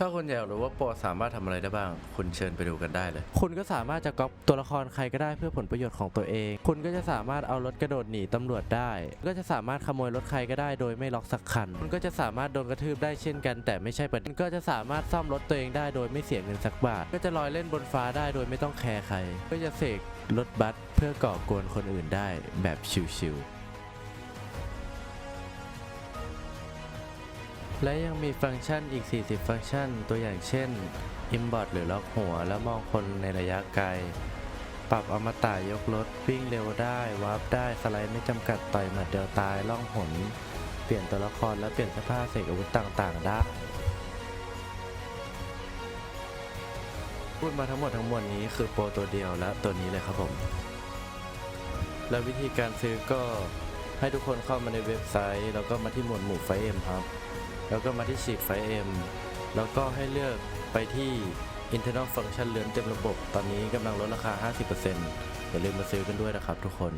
ถ้าคุณอยากรู้ว่าโปรสามารถทำอะไรได้บ้าง คุณเชิญไปดูกันได้เลย คุณก็สามารถจะก๊อปตัวละครใครก็ได้เพื่อผลประโยชน์ของตัวเอง คุณก็จะสามารถเอารถกระโดดหนีตำรวจได้ ก็จะสามารถขโมยรถใครก็ได้โดยไม่ล็อกสักคัน คุณก็จะสามารถโดนกระทืบได้เช่นกัน แต่ไม่ใช่ประเด็นก็จะสามารถซ่อมรถตัวเองได้โดยไม่เสียเงินสักบาท ก็จะลอยเล่นบนฟ้าได้โดยไม่ต้องแคร์ใคร ก็จะเสกรถบัสเพื่อก่อกวนคนอื่นได้แบบชิวๆ และยังมีฟังก์ชันอีก 40 ฟังก์ชัน ตัวอย่างเช่น Imbot หรือล็อกหัว แล้วมองคนในระยะไกล ปรับอมตะยกรถ วิ่งเร็วได้ วาร์ปได้ สไลด์ไม่จำกัด ต่อยหมัดเดียวตาย ล่องหน เปลี่ยนตัวละครและเปลี่ยนเสื้อผ้าเสกอาวุธต่าง ๆ ได้ พูดมาทั้งหมดทั้งมวลนี้คือโปรตัวเดียวและตัวนี้เลยครับผม และวิธีการซื้อก็ให้ทุกคนเข้ามาในเว็บไซต์ แล้วก็มาที่หมวดหมู่ไฟเอ็มครับ แล้วก็มาที่ฉีดไฟเอ็มแล้วก็ให้เลือกไปที่ internal function เรือนเต็มระบบ ตอนนี้กำลังลดราคา 50%อย่าลืมมาซื้อกันด้วยนะครับทุกคน